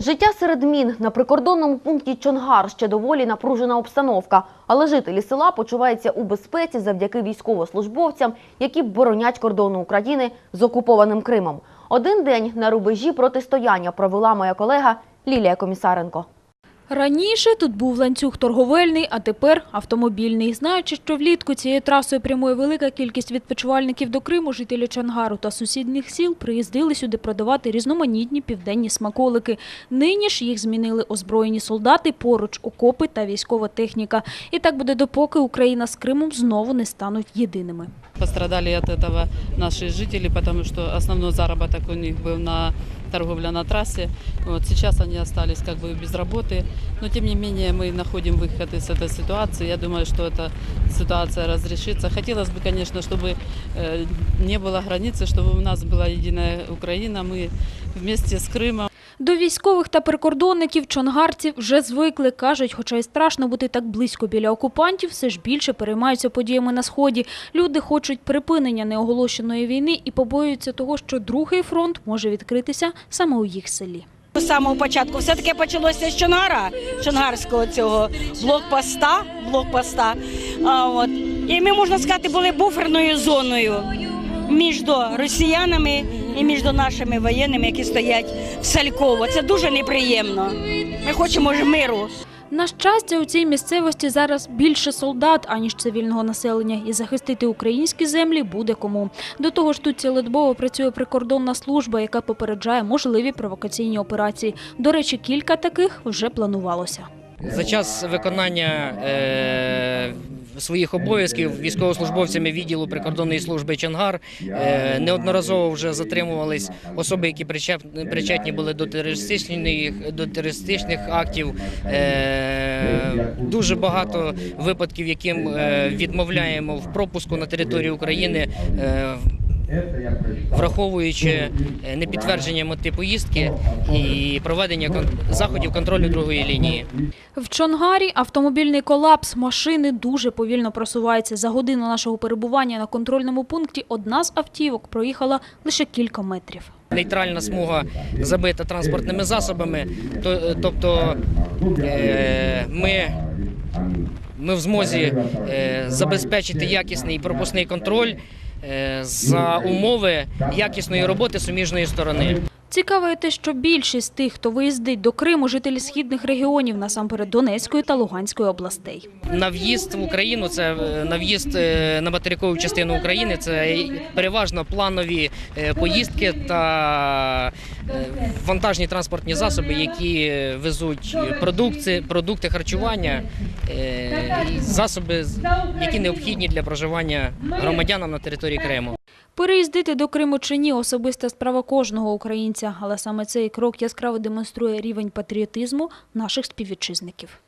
Життя серед мін на прикордонному пункті Чонгар ще доволі напружена обстановка, але жителі села почуваються у безпеці завдяки військовослужбовцям, які боронять кордону України з окупованим Кримом. Один день на рубежі протистояння провела моя колега Лілія Комісаренко. Раніше тут був ланцюг торговельний, а тепер автомобільний. Знаючи, що влітку цією трасою прямує велика кількість відпочивальників до Криму, жителі Чангару та сусідніх сіл приїздили сюди продавати різноманітні південні смаколики. Нині ж їх змінили озброєні солдати, поруч окопи та військова техніка. І так буде допоки Україна з Кримом знову не стануть єдиними. Пострадали от этого наши жители, потому что основной заработок у них был на торговля на трассе. Вот сейчас они остались как бы без работы. Но тем не менее мы находим выход из этой ситуации. Я думаю, что эта ситуация разрешится. Хотелось бы, конечно, чтобы э, не было границы, чтобы у нас была единая Украина. Мы вместе с Крымом До військових та прикордонників чонгарці вже звикли. Кажуть, хоча й страшно бути так близько біля окупантів, все ж більше переймаються подіями на Сході. Люди хочуть припинення неоголошеної війни і побоюються того, що другий фронт може відкритися саме у їх селі. З самого початку все таки почалося з Чонгара, Чонгарського цього блокпоста, блокпоста. А, от. І ми, можна сказати, були буферною зоною між росіянами і між нашими воєнними, які стоять в Сальково. Це дуже неприємно. Ми хочемо ж миру. На щастя, у цій місцевості зараз більше солдат, аніж цивільного населення, і захистити українські землі буде кому. До того ж, тут цілодобово працює прикордонна служба, яка попереджає можливі провокаційні операції. До речі, кілька таких вже планувалося. За час виконання е, своїх обов'язків військовослужбовцями відділу прикордонної служби Чонгар е, неодноразово вже затримувались особи, які причетні були до терористичних, до терористичних актів. Е, дуже багато випадків, яким е, відмовляємо в пропуску на територію України. Враховуючи е, непідтвердження мети поїздки і проведення заходів контролю другої лінії. В Чонгарі автомобільний колапс. Машини дуже повільно просуваються. За годину нашого перебування на контрольному пункті одна з автівок проїхала лише кілька метрів. Нейтральна смуга забита транспортними засобами, е, тобто е, ми, ми в змозі забезпечити якісний пропускний контроль за умови якісної роботи суміжної сторони. Цікаво те, що більшість тих, хто виїздить до Криму, жителі східних регіонів, насамперед Донецької та Луганської областей. На в'їзд в Україну це е, на в'їзд е, на материкову частину України. Це переважно планові е, поїздки та вантажні транспортні засоби, які везуть продукти, продукти харчування, засоби, які необхідні для проживання громадянам на території Криму. Переїздити до Криму чи ні – особиста справа кожного українця, але саме цей крок яскраво демонструє рівень патріотизму наших співвітчизників.